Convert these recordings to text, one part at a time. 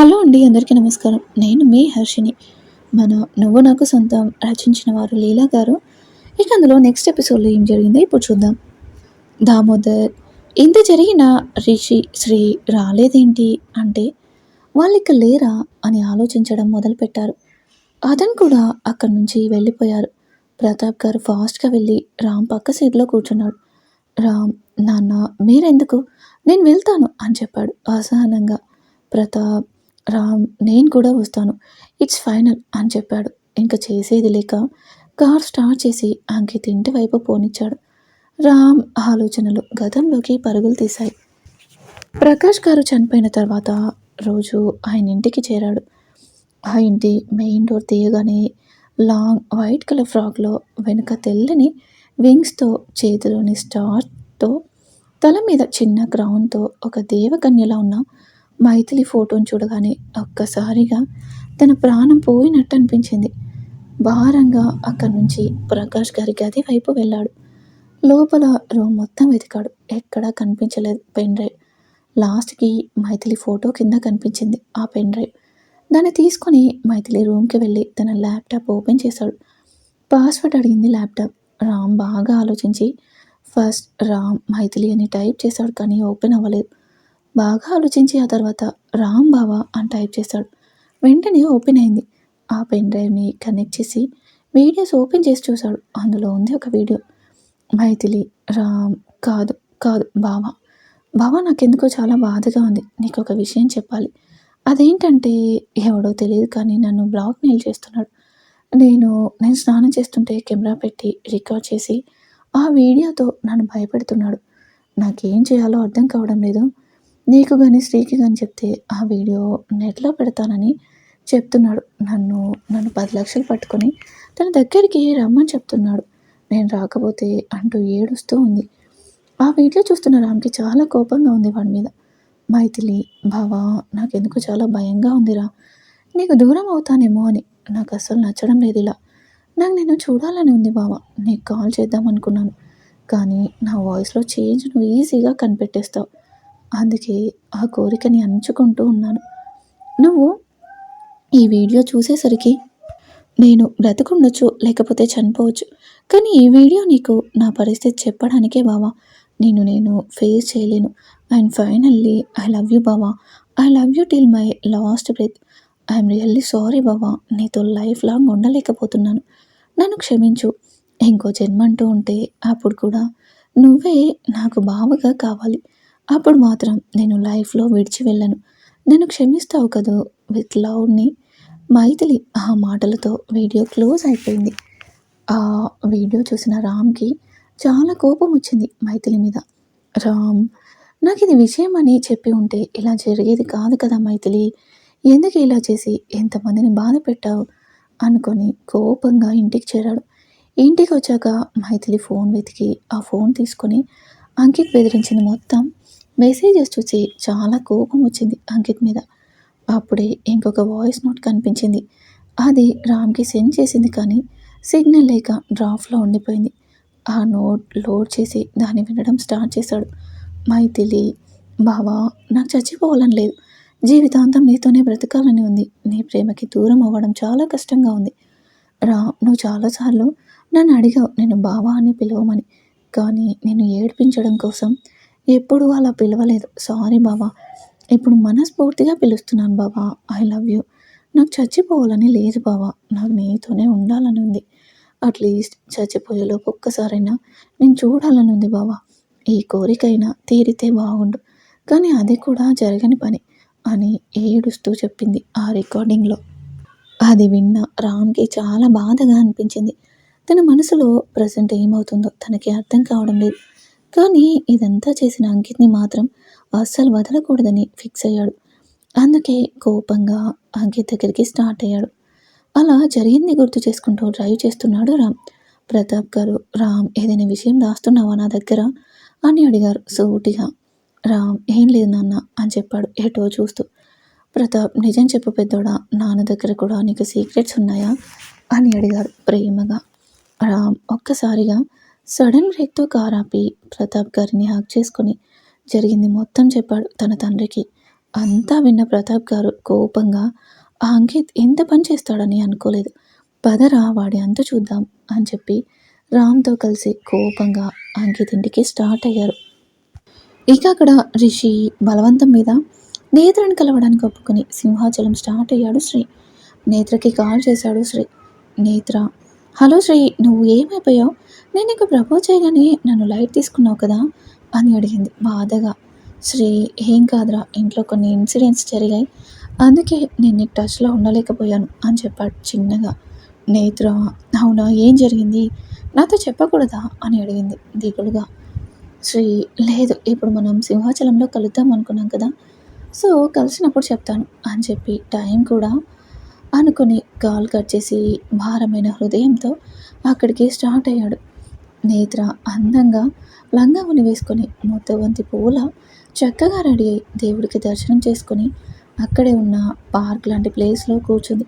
Hello అండి అందరికీ నమస్కారం. నేను మీ హర్షిని మన నువ్వు నాకు సొంతం రచించిన వారు లీలా గారు. ఇక అందులో నెక్స్ట్ ఎపిసోడ్లో ఏం జరిగిందో ఇప్పుడు చూద్దాం. దామోదర్ ఇంత జరిగిన రిషి శ్రీ రాలేదేంటి అంటే వాళ్ళిక లేరా అని ఆలోచించడం మొదలుపెట్టారు. అతను కూడా అక్కడి నుంచి వెళ్ళిపోయారు. ప్రతాప్ గారు ఫాస్ట్గా వెళ్ళి రామ్ పక్క సీట్లో కూర్చున్నాడు. రామ్ నాన్న మీరెందుకు? నేను వెళ్తాను అని చెప్పాడు అసహనంగా. ప్రతాప్ రామ్ నేను కూడా వస్తాను. ఇట్స్ ఫైనల్ అని చెప్పాడు. ఇంకా చేసేది లేక కార్ స్టార్ట్ చేసి అంకిత్ ఇంటి వైపు పోనిచ్చాడు. రామ్ ఆలోచనలు గతంలోకి పరుగులు తీశాయి. ప్రకాష్ గారు చనిపోయిన తర్వాత రోజు ఆయన ఇంటికి చేరాడు. ఆ ఇంటి మెయిన్ డోర్ తీయగానే లాంగ్ వైట్ కలర్ ఫ్రాక్లో వెనుక తెల్లని వింగ్స్తో చేతిలోని స్టార్తో తల మీద చిన్న క్రౌన్తో ఒక దేవకన్యలా ఉన్న మైథిలి ఫోటోని చూడగానే ఒక్కసారిగా తన ప్రాణం పోయినట్టు అనిపించింది. భారంగా అక్కడి నుంచి ప్రకాష్ గారి గది వైపు వెళ్ళాడు. లోపల రూమ్ మొత్తం వెతికాడు. ఎక్కడా కనిపించలేదు పెన్ డ్రైవ్. లాస్ట్కి మైథిలి ఫోటో కింద కనిపించింది ఆ పెన్ డ్రైవ్. దాన్ని తీసుకొని మైథిలి రూమ్కి వెళ్ళి తన ల్యాప్టాప్ ఓపెన్ చేశాడు. పాస్వర్డ్ అడిగింది ల్యాప్టాప్. రామ్ బాగా ఆలోచించి ఫస్ట్ రామ్ మైథిలి అని టైప్ చేశాడు కానీ ఓపెన్ అవ్వలేదు. బాగా ఆలోచించి ఆ తర్వాత రామ్ బావా అని టైప్ చేశాడు వెంటనే ఓపెన్ అయింది. ఆ పెన్ డ్రైవ్ని కనెక్ట్ చేసి వీడియోస్ ఓపెన్ చేసి చూశాడు. అందులో ఉంది ఒక వీడియో. మైథిలి రామ్ కాదు కాదు బావా. బావా నాకెందుకో చాలా బాధగా ఉంది. నీకు ఒక విషయం చెప్పాలి. అదేంటంటే ఎవడో తెలియదు కానీ నన్ను బ్లాక్ మెయిల్ చేస్తున్నాడు. నేను నేను స్నానం చేస్తుంటే కెమెరా పెట్టి రికార్డ్ చేసి ఆ వీడియోతో నన్ను భయపెడుతున్నాడు. నాకేం చేయాలో అర్థం కావడం లేదు. నీకు కానీ స్త్రీకి కానీ చెప్తే ఆ వీడియో నెట్లో పెడతానని చెప్తున్నాడు. నన్ను నన్ను పది లక్షలు పట్టుకొని తన దగ్గరికి రమ్మని చెప్తున్నాడు. నేను రాకపోతే అంటూ ఏడుస్తూ ఉంది. ఆ వీడియో చూస్తున్న రామ్కి చాలా కోపంగా ఉంది వాడి మీద. మైథిలి బావా నాకెందుకు చాలా భయంగా ఉందిరా. నీకు దూరం అవుతానేమో అని. నాకు అస్సలు నచ్చడం లేదు ఇలా. నాకు నేను చూడాలని ఉంది బావా. నీకు కాల్ చేద్దాం అనుకున్నాను. కానీ నా వాయిస్లో చేంజ్ నువ్వు ఈజీగా కనిపెట్టేస్తావు. అందుకే ఆ కోరికని అంచుకుంటూ ఉన్నాను. నువ్వు ఈ వీడియో చూసేసరికి నేను బ్రతకుండొచ్చు లేకపోతే చనిపోవచ్చు. కానీ ఈ వీడియో నీకు నా పరిస్థితి చెప్పడానికే బావా. నేను నేను ఫేస్ చేయలేను. And finally I love you బావా. I love you till my last breath I'm really sorry బావా. నీతో లైఫ్ లాంగ్ ఉండలేకపోతున్నాను. నన్ను క్షమించు. ఇంకో జన్మ అంటూ ఉంటే అప్పుడు కూడా నువ్వే నాకు బావగా కావాలి. అప్పుడు మాత్రం నేను లైఫ్లో విడిచి వెళ్ళను. నన్ను క్షమిస్తావు కదూ? విత్ లవ్ని. మైథిలి ఆ మాటలతో వీడియో క్లోజ్ అయిపోయింది. ఆ వీడియో చూసిన రామ్కి చాలా కోపం వచ్చింది మైథిలి మీద. రామ్ నాకు ఇది విషయం అని చెప్పి ఉంటే ఇలా జరిగేది కాదు కదా మైథిలి? ఎందుకు ఇలా చేసి ఎంతమందిని బాధ పెట్టావు? అనుకొని కోపంగా ఇంటికి చేరాడు. ఇంటికి వచ్చాక మైథిలి ఫోన్ వెతికి ఆ ఫోన్ తీసుకొని అంకిత్ బెదిరించింది మొత్తం మెసేజెస్ చూసి చాలా కోపం వచ్చింది అంకిత్ మీద. అప్పుడే ఇంకొక వాయిస్ నోట్ కనిపించింది. అది రామ్కి సెండ్ చేసింది కానీ సిగ్నల్ లేక డ్రాఫ్ట్లో ఉండిపోయింది. ఆ నోట్ లోడ్ చేసి దాన్ని వినడం స్టార్ట్ చేశాడు. మైథిలి బావా నాకు చచ్చిపోవాలని లేదు. జీవితాంతం నీతోనే బ్రతకాలని ఉంది. నీ ప్రేమకి దూరం అవ్వడం చాలా కష్టంగా ఉంది. రా నువ్వు చాలాసార్లు నన్ను అడిగావు నేను బావా అని పిలవమని. కానీ నేను ఏడిపించడం కోసం ఎప్పుడు అలా పిలవలేదు. సారీ బాబా ఇప్పుడు మనస్ఫూర్తిగా పిలుస్తున్నాను బాబా ఐ లవ్ యూ నాకు చచ్చిపోవాలని లేదు బాబా నాకు నీతోనే ఉండాలని ఉంది. అట్లీస్ట్ చచ్చిపోయేలోపు ఒక్కసారైనా నేను చూడాలని ఉంది బాబా ఈ కోరికైనా తీరితే బాగుండు. కానీ అది కూడా జరగని పని అని ఏడుస్తూ చెప్పింది ఆ రికార్డింగ్లో. అది విన్న రామ్కి చాలా బాధగా అనిపించింది. తన మనసులో ప్రజెంట్ ఏమవుతుందో తనకి అర్థం కావడం లేదు. కానీ ఇదంతా చేసిన అంకిత్ని మాత్రం అస్సలు వదలకూడదని ఫిక్స్ అయ్యాడు. అందుకే కోపంగా అంకిత్ దగ్గరికి స్టార్ట్ అయ్యాడు. అలా జరిగింది గుర్తు చేసుకుంటూ డ్రైవ్ చేస్తున్నాడు రామ్. ప్రతాప్ గారు రామ్ ఏదైనా విషయం దాస్తున్నావా నా దగ్గర? అని అడిగారు సూటిగా. రామ్ ఏం లేదు నాన్న అని చెప్పాడు ఏటో చూస్తూ. ప్రతాప్ నిజం చెప్పు పెద్దోడా నాన్న దగ్గర కూడా నీకు సీక్రెట్స్ ఉన్నాయా? అని అడిగారు ప్రేమగా. రామ్ ఒక్కసారిగా సడన్ బ్రేక్తో కార్ ఆపి ప్రతాప్ గారిని హాక్ చేసుకుని జరిగింది మొత్తం చెప్పాడు తన తండ్రికి. అంతా విన్న ప్రతాప్ గారు కోపంగా ఆ అంకిత్ ఎంత పని చేస్తాడని అనుకోలేదు. పదరా వాడి అంత చూద్దాం అని చెప్పి రామ్తో కలిసి కోపంగా అంకిత్ ఇంటికి స్టార్ట్ అయ్యారు. ఇక అక్కడ రిషి బలవంతం మీద నేత్రని కలవడానికి ఒప్పుకొని సింహాచలం స్టార్ట్ అయ్యాడు శ్రీ. నేత్రకి కాల్ చేశాడు శ్రీ. నేత్ర హలో శ్రీ నువ్వు ఏమైపోయావు? నేను నీకు ప్రపోజ్ చేయగానే నన్ను లైట్ తీసుకున్నావు కదా? అని అడిగింది బాధగా. శ్రీ ఏం కాదురా ఇంట్లో కొన్ని ఇన్సిడెంట్స్ జరిగాయి. అందుకే నేను నీకు టచ్లో ఉండలేకపోయాను అని చెప్పాడు చిన్నగా. నేత్రా అవునా ఏం జరిగింది? నాతో చెప్పకూడదా? అని అడిగింది దిగులుగా. శ్రీ లేదు ఇప్పుడు మనం సింహాచలంలో కలుద్దాం అనుకున్నాం కదా? సో కలిసినప్పుడు చెప్తాను అని చెప్పి టైం కూడా అనుకుని కాల్ కట్ చేసి భారమైన హృదయంతో అక్కడికి స్టార్ట్ అయ్యాడు. నేత్ర అందంగా లంగావుని వేసుకొని మొత్తవంతి పూల చక్కగా రెడీ అయి దేవుడికి దర్శనం చేసుకొని అక్కడే ఉన్న పార్క్ లాంటి ప్లేస్లో కూర్చుంది.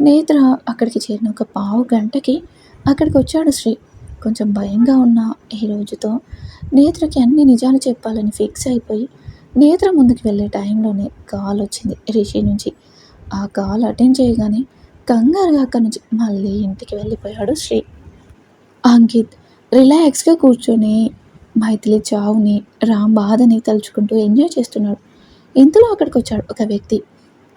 నేత్ర అక్కడికి చేరిన ఒక పావు గంటకి అక్కడికి వచ్చాడు శ్రీ. కొంచెం భయంగా ఉన్న ఈ రోజుతో నేత్రకి అన్ని నిజాలు చెప్పాలని ఫిక్స్ అయిపోయి నేత్ర ముందుకు వెళ్ళే టైంలోనే కాల్ వచ్చింది రిషి నుంచి. ఆ కాల్ అటెండ్ చేయగానే కంగారుగా అక్కడి నుంచి మళ్ళీ ఇంటికి వెళ్ళిపోయాడు శ్రీ. అంకిత్ రిలాక్స్గా కూర్చొని మైథిలి చావుని రామ్ బాధని తలుచుకుంటూ ఎంజాయ్ చేస్తున్నాడు. ఇంతలో అక్కడికి వచ్చాడు ఒక వ్యక్తి.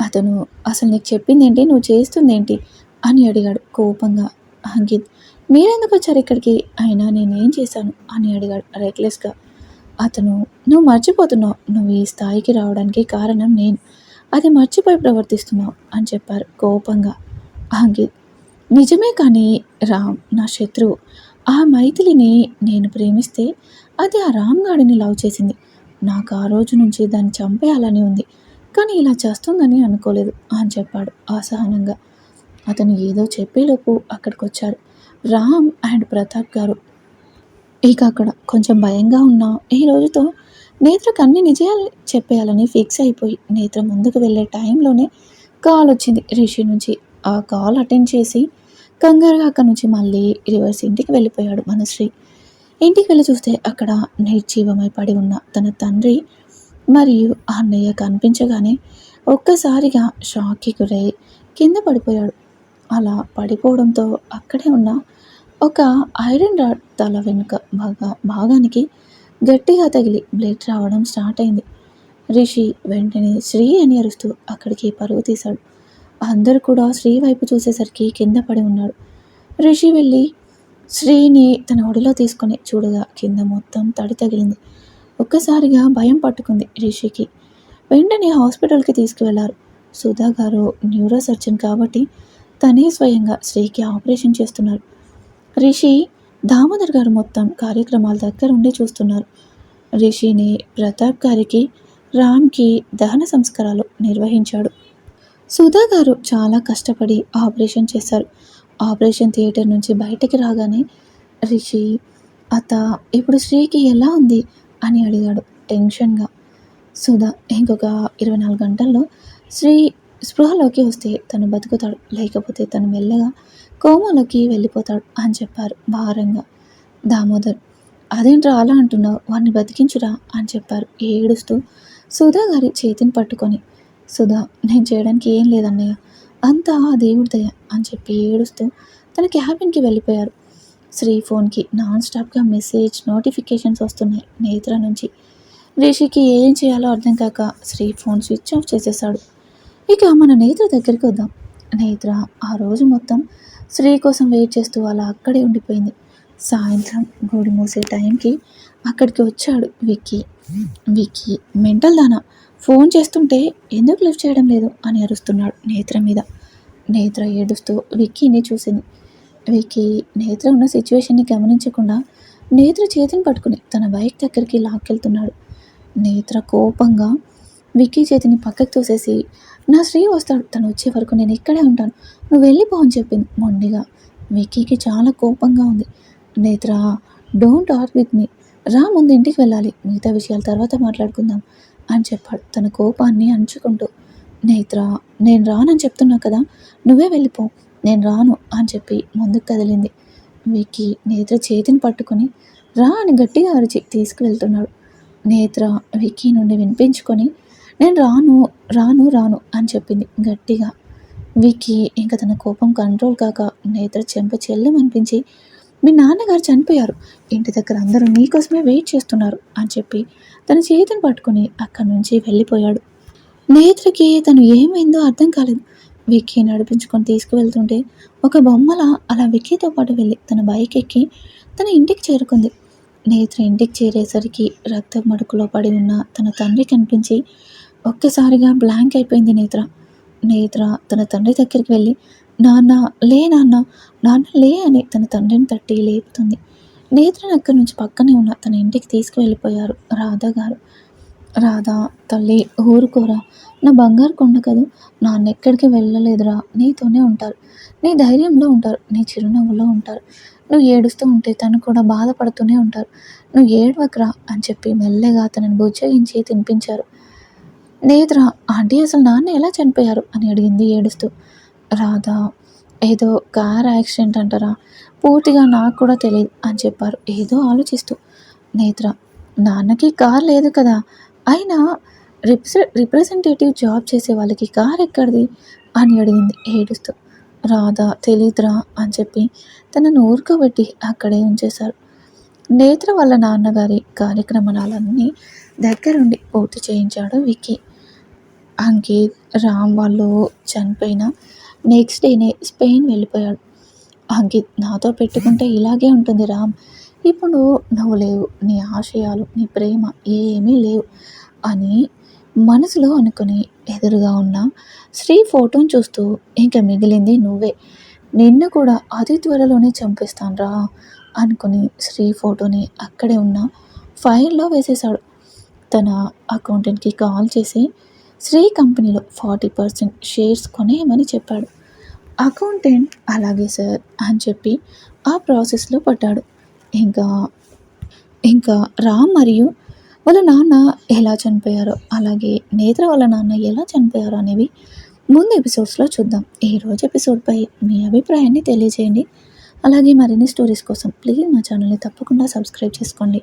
అతను అసలు నీకు చెప్పింది ఏంటి నువ్వు చేస్తుంది ఏంటి అని అడిగాడు కోపంగా. అంకిత్ మీరెందుకు వచ్చారు ఇక్కడికి? అయినా నేనేం చేశాను? అని అడిగాడు రెక్లెస్గా అతను నువ్వు మర్చిపోతున్నావు. నువ్వు ఈ స్థాయికి రావడానికి కారణం నేను. అది మర్చిపోయి ప్రవర్తిస్తున్నావు అని చెప్పారు కోపంగా. అంకిత్ నిజమే కానీ రామ్ నా శత్రువు ఆ మైథిలిని నేను ప్రేమిస్తే అది ఆ రామ్గాడిని లవ్ చేసింది. నాకు ఆ రోజు నుంచి దాన్ని చంపేయాలని ఉంది. కానీ ఇలా చేస్తుందని అనుకోలేదు అని చెప్పాడు అసహనంగా. అతను ఏదో చెప్పేలోపు అక్కడికి వచ్చాడు రామ్ అండ్ ప్రతాప్ గారు ఇక అక్కడ కొంచెం భయంగా ఉన్న ఈ రోజుతో నేత్రకు అన్ని నిజాలు చెప్పేయాలని ఫిక్స్ అయిపోయి నేత్ర ముందుకు వెళ్ళే టైంలోనే కాల్ వచ్చింది రిషి నుంచి. ఆ కాల్ అటెండ్ చేసి కంగారుగా అక్కడి నుంచి మళ్ళీ రివర్స్ ఇంటికి వెళ్ళిపోయాడు మనశ్రీ. ఇంటికి వెళ్ళి చూస్తే అక్కడ నిర్జీవమై పడి ఉన్న తన తండ్రి మరియు అన్నయ్య కనిపించగానే ఒక్కసారిగా షాక్కి గురై కింద పడిపోయాడు. అలా పడిపోవడంతో అక్కడే ఉన్న ఒక ఐరన్ రాడ్ తల వెనుక బాగా భాగానికి గట్టిగా తగిలి బ్లడ్ రావడం స్టార్ట్ అయింది. రిషి వెంటనే శ్రీ అని అరుస్తూ అక్కడికి పరుగు తీశాడు. అందరూ కూడా శ్రీ వైపు చూసేసరికి కింద పడి ఉన్నాడు రిషి వెళ్ళి శ్రీని తన ఒడిలో తీసుకొని చూడగా కింద మొత్తం తడి తగిలింది. ఒక్కసారిగా భయం పట్టుకుంది రిషికి. వెంటనే హాస్పిటల్కి తీసుకువెళ్ళారు. సుధా గారు న్యూరో సర్జన్ కాబట్టి తనే స్వయంగా శ్రీకి ఆపరేషన్ చేస్తున్నారు. రిషి దామోదర్ గారు మొత్తం కార్యక్రమాల దగ్గర ఉండి చూస్తున్నారు. రిషిని ప్రతాప్ గారికి రామ్కి దహన సంస్కారాలు నిర్వహించాడు. సుధా గారు చాలా కష్టపడి ఆపరేషన్ చేశారు. ఆపరేషన్ థియేటర్ నుంచి బయటకి రాగానే రిషి అత ఇప్పుడు శ్రీకి ఎలా ఉంది? అని అడిగాడు టెన్షన్గా. సుధా ఇంకొక ఇరవై నాలుగు గంటల్లో శ్రీ స్పృహలోకి వస్తే తను బతుకుతాడు. లేకపోతే తను మెల్లగా కోమలోకి వెళ్ళిపోతాడు అని చెప్పారు భారంగా. దామోదర్ అదేంట్రా అలా అంటున్నావు? వాడిని బతికించురా అని చెప్పారు. ఏడుస్తూ సుధా గారి చేతిని పట్టుకొని సుధా నేను చేయడానికి ఏం లేదన్నయ్య. అంతా ఆ దేవుడి దయ అని చెప్పి ఏడుస్తూ తన క్యాబిన్కి వెళ్ళిపోయారు. శ్రీ ఫోన్కి నాన్ స్టాప్గా మెసేజ్ నోటిఫికేషన్స్ వస్తున్నాయి. నేత్ర నుంచి రిషికి ఏం చేయాలో అర్థం కాక శ్రీ ఫోన్ స్విచ్ ఆఫ్ చేసేసాడు ఇక మన నేత్ర దగ్గరికి వద్దాం. నేత్ర ఆ రోజు మొత్తం శ్రీ కోసం వెయిట్ చేస్తూ అలా అక్కడే ఉండిపోయింది. సాయంత్రం గుడి మూసే టైంకి అక్కడికి వచ్చాడు విక్కీ. విక్కీ మెంటల్ దానా? ఫోన్ చేస్తుంటే ఎందుకు లిఫ్ట్ చేయడం లేదు అని అరుస్తున్నాడు నేత్ర మీద. నేత్ర ఏడుస్తూ విక్కీని చూసింది. విక్కీ నేత్ర ఉన్న సిచ్యువేషన్ని గమనించకుండా నేత్ర చేతిని పట్టుకుని తన బైక్ దగ్గరికి లాక్కెళ్తున్నాడు. నేత్ర కోపంగా విక్కీ చేతిని పక్కకు తోసేసి నా శ్రీ వస్తాడు. తను వచ్చే వరకు నేను ఇక్కడే ఉంటాను. నువ్వు వెళ్ళిపో అని చెప్పింది మొండిగా. విక్కీకి చాలా కోపంగా ఉంది. Netra don't are with me. రా ముందు ఇంటికి వెళ్ళాలి. మిగతా విషయాలు తర్వాత మాట్లాడుకుందాం అని చెప్పాడు. తన కోపాన్ని అంచుకుంటూ. నేత్రా నేను రానని చెప్తున్నా కదా. నువ్వే వెళ్ళిపో. నేను రాను అని చెప్పి ముందుకు కదిలింది. విక్కీ నేత్ర చేతిని పట్టుకొని రా అని గట్టిగా అరిచి తీసుకువెళ్తున్నాడు. నేత్ర విక్కీ నుండి వినిపించుకొని నేను రాను రాను రాను అని చెప్పింది గట్టిగా. విక్కీ ఇంకా తన కోపం కంట్రోల్ కాక నేత్ర చెంప చెల్లెమనిపించి మీ నాన్నగారు చనిపోయారు. ఇంటి దగ్గర అందరూ నీకోసమే వెయిట్ చేస్తున్నారు అని చెప్పి తన చేతిని పట్టుకుని అక్కడి నుంచి వెళ్ళిపోయాడు. నేత్రకి తను ఏమైందో అర్థం కాలేదు. విక్కీ నడిపించుకొని తీసుకువెళ్తుంటే ఒక బొమ్మల అలా విక్కీతో పాటు వెళ్ళి తన బైక్ ఎక్కి తన ఇంటికి చేరుకుంది. నేత్ర ఇంటికి చేరేసరికి రక్త మడుకులో పడి ఉన్న తన తండ్రి కనిపించి ఒక్కసారిగా బ్లాంక్ అయిపోయింది నేత్ర. నేత్ర తన తండ్రి దగ్గరికి వెళ్ళి నాన్న లే నాన్న నాన్న లే అని తన తండ్రిని తట్టి లేపుతుంది. నేత్రని అక్కడి నుంచి పక్కనే ఉన్న తన ఇంటికి తీసుకువెళ్ళిపోయారు రాధా గారు. రాధా తల్లి ఊరుకోరా. నా బంగారు కొండ కదూ. నాన్న ఎక్కడికి వెళ్ళలేదురా. నీతోనే ఉంటారు. నీ ధైర్యంలో ఉంటారు. నీ చిరునవ్వులో ఉంటారు. నువ్వు ఏడుస్తూ ఉంటే తను కూడా బాధపడుతూనే ఉంటారు. నువ్వు ఏడవకరా అని చెప్పి మెల్లగా తనని బుజ్జగించి తినిపించారు. నేత్ర ఆంటీ అసలు నాన్న ఎలా చనిపోయారు? అని అడిగింది ఏడుస్తూ. రాధా ఏదో కార్ యాక్సిడెంట్ అంటారా పూర్తిగా నాకు కూడా తెలియదు అని చెప్పారు. ఏదో ఆలోచిస్తూ. నేత్ర నాన్నకి కార్ లేదు కదా అయినా రిప్రె రిప్రజెంటేటివ్ జాబ్ చేసే వాళ్ళకి కార్ ఎక్కడిది? అని అడిగింది ఏడుస్తూ. రాధా తెలీదురా అని చెప్పి తనను ఊరుకోబెట్టి అక్కడే ఉంచేశారు. నేత్ర వాళ్ళ నాన్నగారి కార్యక్రమాలన్నీ దగ్గరుండి పూర్తి చేయించాడు విక్కీ. అంకిత్ రామ్ వాళ్ళు చనిపోయిన నెక్స్ట్ డేనే స్పెయిన్ వెళ్ళిపోయాడు. అంకిత్ నాతో పెట్టుకుంటే ఇలాగే ఉంటుంది రామ్. ఇప్పుడు నువ్వు లేవు నీ ఆశయాలు నీ ప్రేమ ఏమీ లేవు అని మనసులో అనుకుని ఎదురుగా ఉన్న శ్రీ ఫోటోని చూస్తూ ఇంకా మిగిలింది నువ్వే. నిన్ను కూడా అతి త్వరలోనే చంపిస్తాను రా అనుకుని శ్రీ ఫోటోని అక్కడే ఉన్న ఫైల్లో వేసేశాడు. తన అకౌంటెంట్కి కాల్ చేసి శ్రీ కంపెనీలో ఫార్టీ పర్సెంట్ షేర్స్ కొనేయమని చెప్పాడు. అకౌంటెంట్ అలాగే సార్ అని చెప్పి ఆ ప్రాసెస్లో పడ్డాడు. ఇంకా ఇంకా రామ్ మరియు వాళ్ళ నాన్న ఎలా చనిపోయారో అలాగే నేత్ర వాళ్ళ నాన్న ఎలా చనిపోయారో అనేవి ముందు ఎపిసోడ్స్లో చూద్దాం. ఈరోజు ఎపిసోడ్పై మీ అభిప్రాయాన్ని తెలియజేయండి. అలాగే మరిన్ని స్టోరీస్ కోసం ప్లీజ్ మా ఛానల్ని తప్పకుండా సబ్స్క్రైబ్ చేసుకోండి.